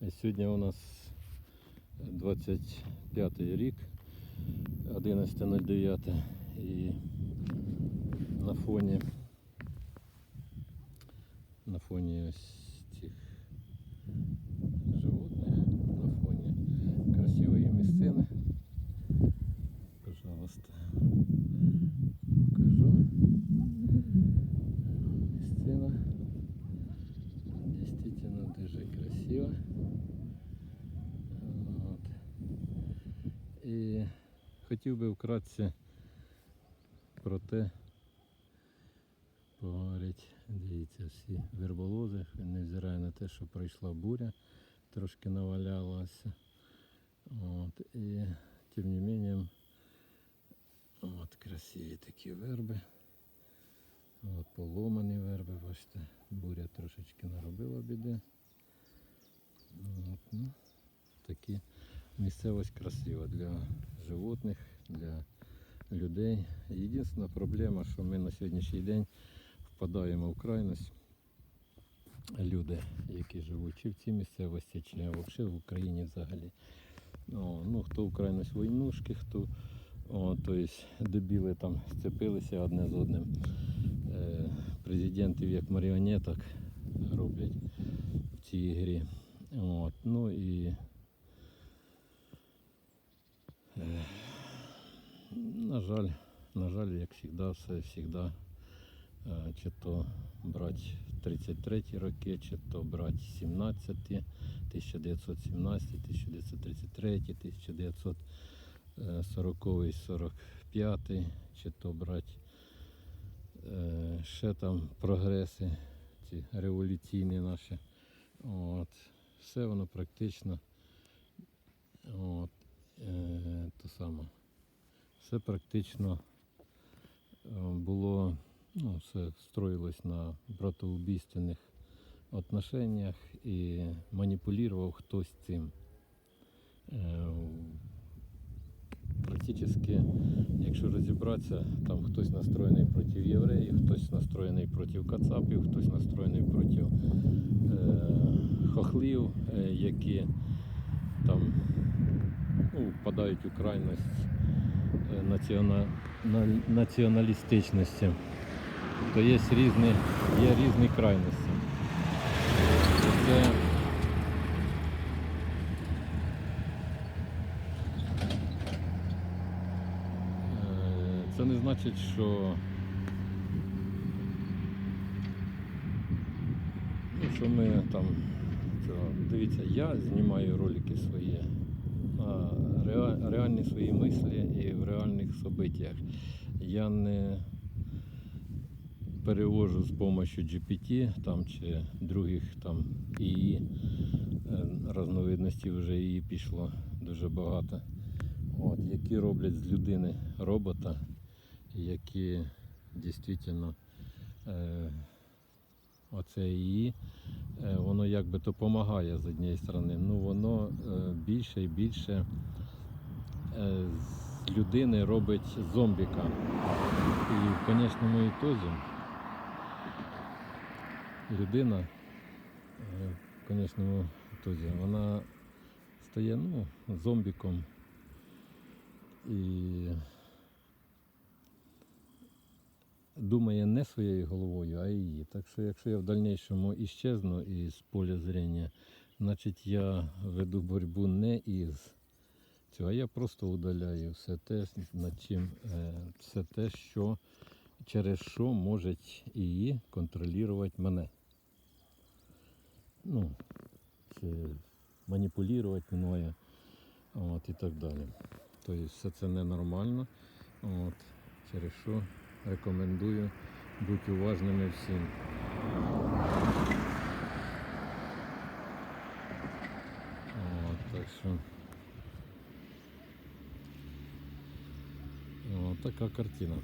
Сьогодні у нас 25 рік, 11.09 і на фоні на фоні ось цих животних, на фоні красивої місцини. Пожалуйста, покажу. Місцина дійсно дуже красива. От. І хотів би вкратце про те поговорити. Дивіться, всі верболози, невзирає на те, що пройшла буря, трошки навалялася. От. І тим не менее, от красиві такі верби. От поломані верби, бачите, буря трошечки наробила біди. От, ну, такі місцевість красива для животних, для людей. Єдина проблема, що ми на сьогоднішній день впадаємо в крайність. Люди, які живуть чи в цій місцевості, чи взагалі в Україні взагалі. О, ну, хто в крайність войнушки, хто о, то есть, дебіли там сцепилися одне з одним. Е, президентів як маріонеток роблять в цій грі. От, ну і е, на жаль, на жаль, як завжди, все завжди, е, чи то брати 33 роки, чи то брати 17, 1917, 1933, 1940, 45, чи то брати е, ще там прогреси, ці революційні наші. От. Все воно практично от, е, то саме. Все практично е, було, ну, все строїлось на братоубійственних отношеннях і маніпулював хтось цим. Е, Практически, якщо розібратися, там хтось настроєний проти євреїв, хтось настроєний проти кацапів, хтось настроєний проти е, хохлів, е, які там ну, впадають у крайність націоналістичності. То є різні, є різні крайності. Це Е, Це не значить, що, ну, що ми там. Дивіться, я знімаю ролики свої, на реальні свої мислі і в реальних событиях. Я не перевожу з допомогою GPT там, чи других там ІІ. Е, Разновидностей вже ІІ пішло дуже багато от, які роблять з людини робота, які дійсно е, оце її, е, воно якби допомагає з однієї сторони, ну воно е, більше і більше з людини робить зомбіка. І в конечному ітозі людина е, в конечному ітозі вона стає ну, зомбіком і думає не своєю головою, а її. Так що якщо я в дальнішому іщезну із поля зрення, значить я веду боротьбу не із цього, а я просто удаляю все те, над чим, е, все те, що через що може її контролювати мене. Ну, чи маніпулювати мною от, і так далі. Тобто все це ненормально. От, через що рекомендую бути уважними всім. Так що от така картина.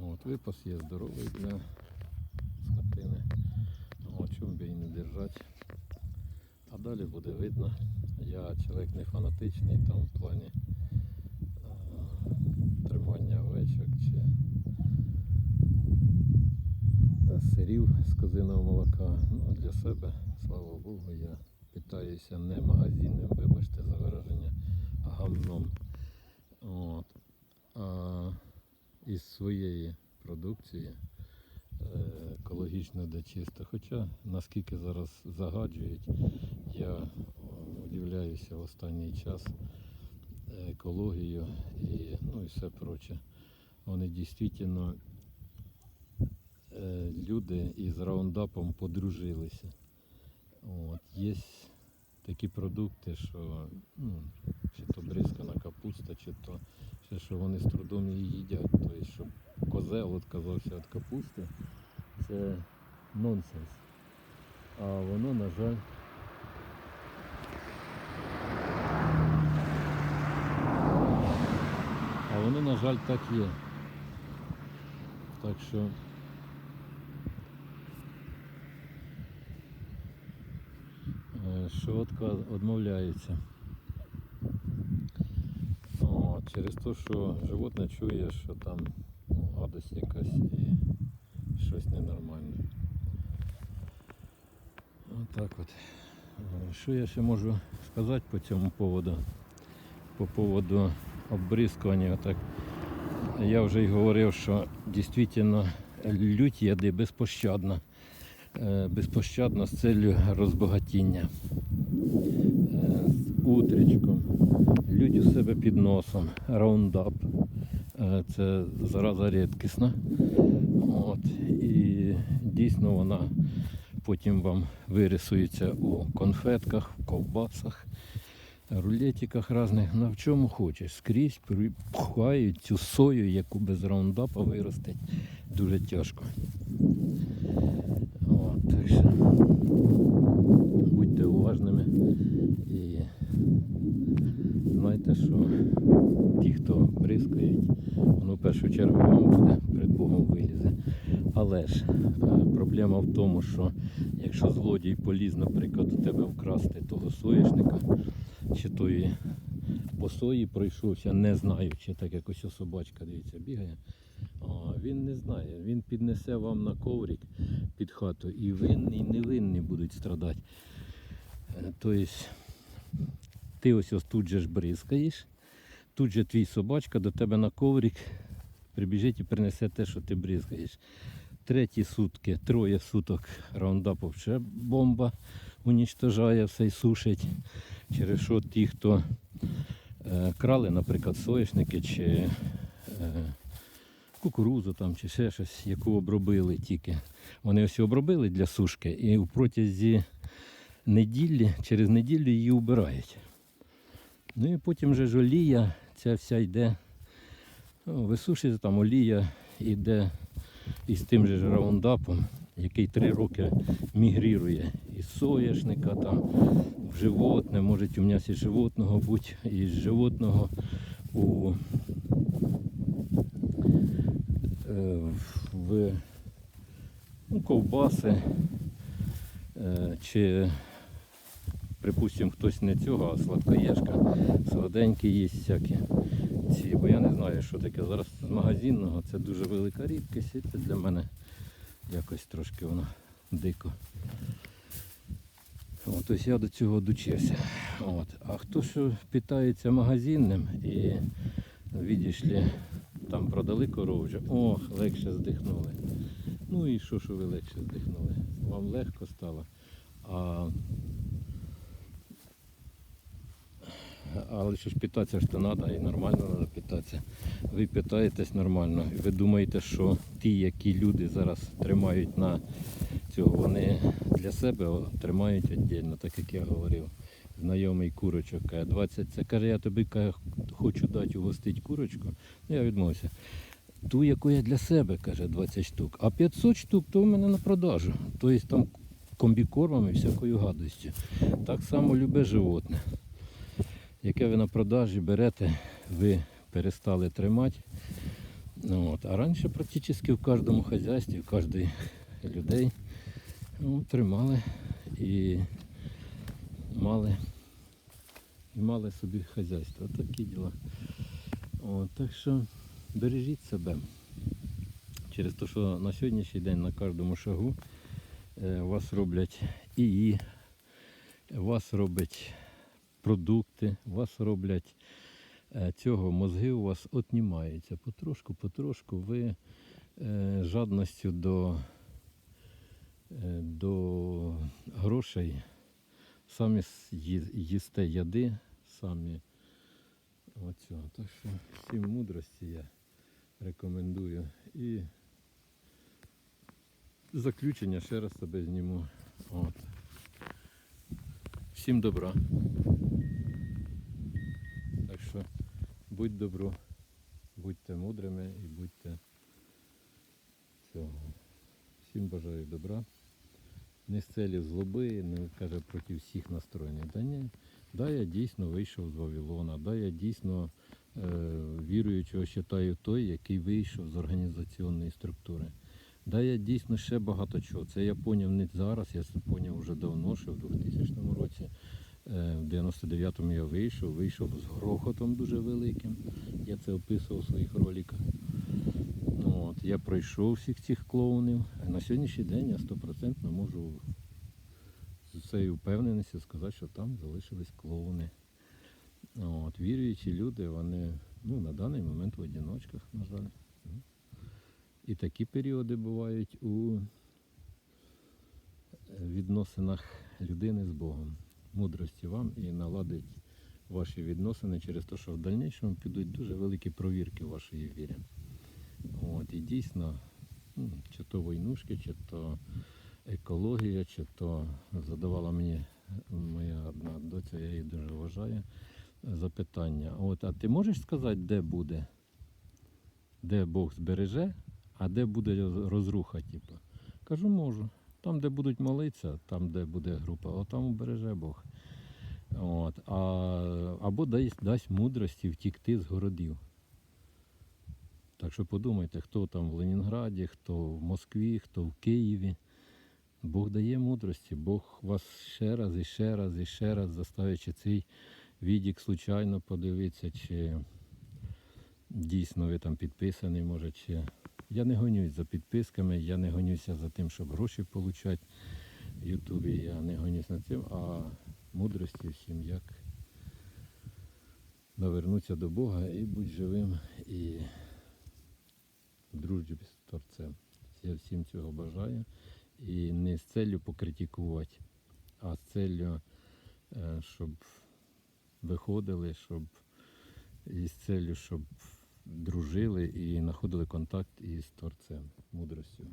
От, випас є здоровий для скотини. О, чому би і не держати. А далі буде видно. Я чоловік не фанатичний там в плані е, тримання овечок чи сирів з козиного молока. Ну, для себе, слава Богу, я питаюся не магазинним, вибачте за вираження, а гамном. От. А із своєї продукції е, екологічно де чисто. Хоча наскільки зараз загаджують, я удивляюся в останній час екологію і, ну, і все проче. Вони дійсно е, люди із раундапом подружилися. От. Є такі продукти, що ну, чи то бризкана капуста, чи то ще що вони з трудом її їдять. Тобто, щоб козел відказався від капусти, це нонсенс. А воно, на жаль, а воно, на жаль, так є. Так що е, швидко відмовляється. О, через те, що животне чує, що там гадость якась і щось ненормальне. Отак от. Що я ще можу сказати по цьому поводу? По поводу обрискування. Так, я вже й говорив, що дійсно лють яди безпощадна. Е, Безпощадно з целью розбагатіння. Е, З утрічком. Лють у себе під носом. Раундап. Е, Це зараза рідкісна. От. І дійсно вона потім вам вирисується у конфетках, в ковбасах, рулетиках різних. На в чому хочеш. Скрізь пхають цю сою, яку без раундапа виростить дуже тяжко. Так що будьте уважними і знайте, що ті, хто бризкають, воно в першу чергу вам буде перед Богом вилізе. Але ж е, проблема в тому, що якщо злодій поліз, наприклад, у тебе вкрасти того соєшника, чи тої по сої пройшовся, не знаючи, так як ось собачка, дивіться, бігає. Він не знає, він піднесе вам на коврик під хату, і винні, і невинні будуть страдати. Тобто ти ось ось тут же ж бризкаєш, тут же твій собачка до тебе на коврик прибіжить і принесе те, що ти бризкаєш. Треті сутки, троє суток раундапов ще бомба унічтожає все і сушить. Через що ті, хто е, крали, наприклад, соняшники чи е, кукурузу там, чи ще щось, яку обробили тільки. Вони ось обробили для сушки і в протязі неділі, через неділю її вбирають. Ну і потім же ж олія, ця вся йде, ну, висушується там олія, йде із тим же раундапом, який три роки мігрірує із соняшника, там, в животне, може у м'ясі животного бути, із животного у в ну, ковбаси е, чи припустимо, хтось не цього, а сладкоєшка, сладенькі їсть всякі. Ці, бо я не знаю, що таке. Зараз з магазинного це дуже велика рідкість, і це для мене якось трошки воно дико. От, ось я до цього дочився. От. А хто що питається магазинним і видиш ли, там продали корову вже, ох, легше здихнули. Ну і що, що ви легше здихнули? Вам легко стало. А але що ж питатися ж то треба і нормально треба питатися. Ви питаєтесь нормально. Ви думаєте, що ті, які люди зараз тримають на цього, вони для себе тримають віддільно, так як я говорив. Знайомий курочок каже, 20, це каже, я тобі каже, хочу дати угостити курочку. Ну я відмовився. Ту, яку я для себе, каже, 20 штук. А 500 штук то в мене на продажу. Тобто там комбікормом і всякою гадостю. Так само любе животне яке ви на продажі берете, ви перестали тримати. Ну, от. А раніше практично в кожному хазяйстві, в кожній людей ну, тримали і мали, і мали собі хазяйство. Такі діла. От, так що бережіть себе. через те, що на сьогоднішній день на кожному шагу е, вас роблять ІІ, вас роблять продукти, вас роблять е, цього, мозги у вас отнімаються. Потрошку, потрошку ви е, жадністю до, до грошей самі їсте яди, самі оцього. Так що всім мудрості я рекомендую. І заключення ще раз себе зніму. От. Всім добра. Так що будь добро, будьте мудрими і будьте цього. Всім бажаю добра. Не з целі злоби, не каже проти всіх настроєний. Да ні. Да, я дійсно вийшов з Вавилона, да, я дійсно е, віруючого вважаю той, який вийшов з організаційної структури. Да, я дійсно ще багато чого. Це я поняв не зараз, я це поняв вже давно, ще в 2000 році. Е, В 99-му я вийшов, вийшов з грохотом дуже великим. Я це описував у своїх роликах. Я пройшов всіх цих клоунів. А на сьогоднішній день я стопроцентно можу з цією впевненістю сказати, що там залишились клоуни. От, віруючі люди, вони ну, на даний момент в одиночках, на жаль. І такі періоди бувають у відносинах людини з Богом. Мудрості вам і наладить ваші відносини через те, що в дальнішому підуть дуже великі провірки вашої віри. От, і дійсно, ну, чи то войнушки, чи то екологія, чи то задавала мені моя одна доця, я її дуже вважаю, запитання. От, а ти можеш сказати, де буде? Де Бог збереже, а де буде розруха, типу? Кажу, можу. Там, де будуть молитися, там, де буде група, от там убереже Бог. От, а, або дасть, дасть мудрості втікти з городів. Так що подумайте, хто там в Ленінграді, хто в Москві, хто в Києві. Бог дає мудрості, Бог вас ще раз і ще раз і ще раз заставить, цей відік случайно подивитися, чи дійсно ви там підписаний, може, чи. Я не гонюсь за підписками, я не гонюся за тим, щоб гроші отримати в Ютубі. Я не гонюсь над цим, а мудрості всім, як навернутися до Бога і бути живим і дружбі з Творцем. Я всім цього бажаю. І не з целью покритикувати, а з целью, е, щоб виходили, щоб і з целью, щоб дружили і знаходили контакт із Творцем, мудростю.